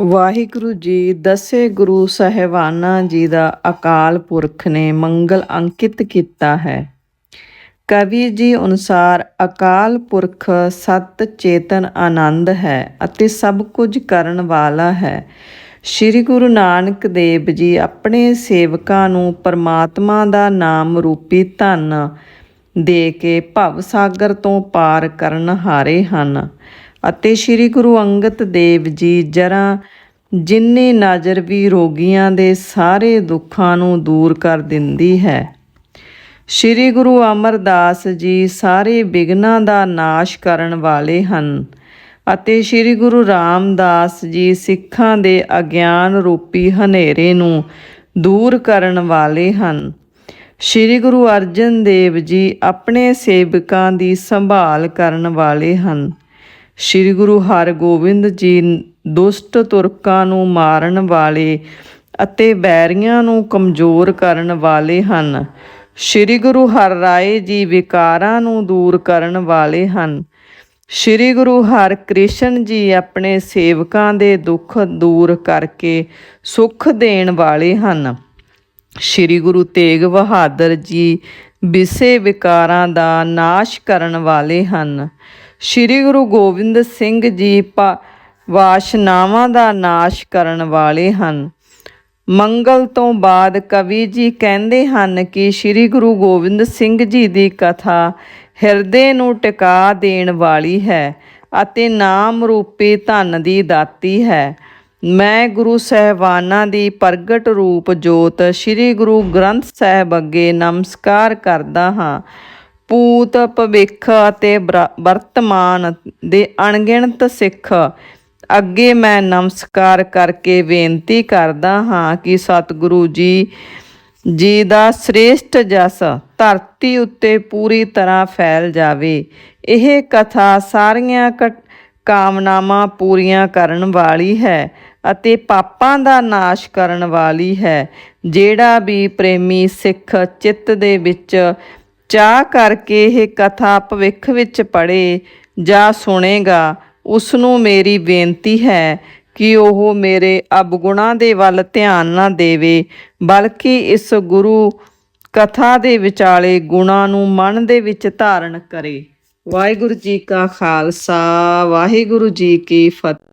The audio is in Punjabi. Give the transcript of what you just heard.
ਵਾਹਿਗੁਰੂ ਜੀ, ਦਸੇ ਗੁਰੂ ਸਾਹਿਬਾਨਾਂ ਜੀ ਦਾ ਅਕਾਲ ਪੁਰਖ ਨੇ ਮੰਗਲ ਅੰਕਿਤ ਕੀਤਾ ਹੈ। ਕਵੀ ਜੀ ਅਨੁਸਾਰ ਅਕਾਲ ਪੁਰਖ ਸਤ ਚੇਤਨ ਆਨੰਦ ਹੈ ਅਤੇ ਸਭ ਕੁਝ ਕਰਨ ਵਾਲਾ ਹੈ। ਸ੍ਰੀ ਗੁਰੂ ਨਾਨਕ ਦੇਵ ਜੀ ਆਪਣੇ ਸੇਵਕਾਂ ਨੂੰ ਪਰਮਾਤਮਾ ਦਾ ਨਾਮ ਰੂਪੀ ਧਨ ਦੇ ਕੇ ਭਵ ਸਾਗਰ ਤੋਂ ਪਾਰ ਕਰਨ ਹਾਰੇ ਹਨ। ਅਤੇ ਸ੍ਰੀ ਗੁਰੂ ਅੰਗਦ ਦੇਵ ਜੀ ਜ਼ਰਾ ਜਿੰਨੇ ਨਾਜ਼ਰ ਵੀ ਰੋਗੀਆਂ ਦੇ ਸਾਰੇ ਦੁੱਖਾਂ ਨੂੰ ਦੂਰ ਕਰ ਦਿੰਦੀ ਹੈ। ਸ੍ਰੀ ਗੁਰੂ ਅਮਰਦਾਸ ਜੀ ਸਾਰੇ ਵਿਗਨਾਂ ਦਾ ਨਾਸ਼ ਕਰਨ ਵਾਲੇ ਹਨ ਅਤੇ ਸ੍ਰੀ ਗੁਰੂ ਰਾਮਦਾਸ ਜੀ ਸਿੱਖਾਂ ਦੇ ਅਗਿਆਨ ਰੂਪੀ ਹਨੇਰੇ ਨੂੰ ਦੂਰ ਕਰਨ ਵਾਲੇ ਹਨ। ਸ੍ਰੀ ਗੁਰੂ ਅਰਜਨ ਦੇਵ ਜੀ ਆਪਣੇ ਸੇਵਕਾਂ ਦੀ ਸੰਭਾਲ ਕਰਨ ਵਾਲੇ ਹਨ। ਸ੍ਰੀ ਗੁਰੂ ਹਰਗੋਬਿੰਦ ਜੀ ਦੁਸ਼ਟ ਤੁਰਕਾਂ ਨੂੰ ਮਾਰਨ ਵਾਲੇ ਅਤੇ ਬੈਰੀਆਂ ਨੂੰ ਕਮਜ਼ੋਰ ਕਰਨ ਵਾਲੇ ਹਨ। ਸ੍ਰੀ ਗੁਰੂ ਹਰ ਰਾਏ ਜੀ ਵਿਕਾਰਾਂ ਨੂੰ ਦੂਰ ਕਰਨ ਵਾਲੇ ਹਨ। ਸ੍ਰੀ ਗੁਰੂ ਹਰਕ੍ਰਿਸ਼ਨ ਜੀ ਆਪਣੇ ਸੇਵਕਾਂ ਦੇ ਦੁੱਖ ਦੂਰ ਕਰਕੇ ਸੁਖ ਦੇਣ ਵਾਲੇ ਹਨ। ਸ੍ਰੀ ਗੁਰੂ ਤੇਗ ਬਹਾਦਰ ਜੀ ਵਿਸੇ ਵਿਕਾਰਾਂ ਦਾ ਨਾਸ਼ ਕਰਨ ਵਾਲੇ ਹਨ। ਸ੍ਰੀ ਗੁਰੂ ਗੋਬਿੰਦ ਸਿੰਘ ਜੀ ਪਾ ਵਾਸ਼ਨਾਵਾਂ ਦਾ ਨਾਸ਼ ਕਰਨ ਵਾਲੇ ਹਨ। ਮੰਗਲ ਤੋਂ ਬਾਅਦ ਕਵੀ ਜੀ ਕਹਿੰਦੇ ਹਨ ਕਿ ਸ੍ਰੀ ਗੁਰੂ ਗੋਬਿੰਦ ਸਿੰਘ ਜੀ ਦੀ ਕਥਾ ਹਿਰਦੇ ਨੂੰ ਟਿਕਾ ਦੇਣ ਵਾਲੀ ਹੈ ਅਤੇ ਨਾਮ ਰੂਪੀ ਧਨ ਦੀ ਦਾਤੀ ਹੈ। ਮੈਂ ਗੁਰੂ ਸਹਿਬਾਨਾਂ ਦੀ ਪ੍ਰਗਟ ਰੂਪ ਜੋਤ ਸ੍ਰੀ ਗੁਰੂ ਗ੍ਰੰਥ ਸਾਹਿਬ ਅੱਗੇ ਨਮਸਕਾਰ ਕਰਦਾ ਹਾਂ। ਪੂਤ ਭਵਿੱਖ ਅਤੇ ਬਰ- ਵਰਤਮਾਨ ਦੇ ਅਣਗਿਣਤ ਸਿੱਖ। ਅੱਗੇ ਮੈਂ ਨਮਸਕਾਰ ਕਰਕੇ ਬੇਨਤੀ ਕਰਦਾ ਹਾਂ ਕਿ ਸਤਿਗੁਰੂ ਜੀ ਜੀ ਦਾ ਸ੍ਰੇਸ਼ਟ ਜਸ ਧਰਤੀ ਉੱਤੇ ਪੂਰੀ ਤਰ੍ਹਾਂ ਫੈਲ ਜਾਵੇ। ਇਹ ਕਥਾ ਸਾਰੀਆਂ ਕਟ- ਕਾਮਨਾਵਾਂ ਪੂਰੀਆਂ ਕਰਨ ਵਾਲੀ ਹੈ ਅਤੇ ਪਾਪਾਂ ਦਾ ਨਾਸ਼ ਕਰਨ ਵਾਲੀ ਹੈ। ਜਿਹੜਾ ਵੀ ਪ੍ਰੇਮੀ ਸਿੱਖ ਚਿੱਤ ਦੇ ਵਿੱਚ ਚਾਹ ਕਰਕੇ ਇਹ ਕਥਾ ਭਵਿੱਖ ਵਿੱਚ ਪੜੇ ਜਾਂ ਸੁਣੇਗਾ ਉਸ ਨੂੰ ਮੇਰੀ ਬੇਨਤੀ ਹੈ ਕਿ ਉਹ ਮੇਰੇ ਅਵਗੁਣਾਂ ਦੇ ਵੱਲ ਧਿਆਨ ਨਾ ਦੇਵੇ, ਬਲਕਿ ਇਸ ਗੁਰੂ ਕਥਾ ਦੇ ਵਿਚਾਲੇ ਗੁਣਾਂ ਨੂੰ ਮਨ ਦੇ ਵਿੱਚ ਧਾਰਨ ਕਰੇ। ਵਾਹਿਗੁਰੂ ਜੀ ਕਾ ਖਾਲਸਾ, ਵਾਹਿਗੁਰੂ ਜੀ ਕੀ ਫਤਿਹ।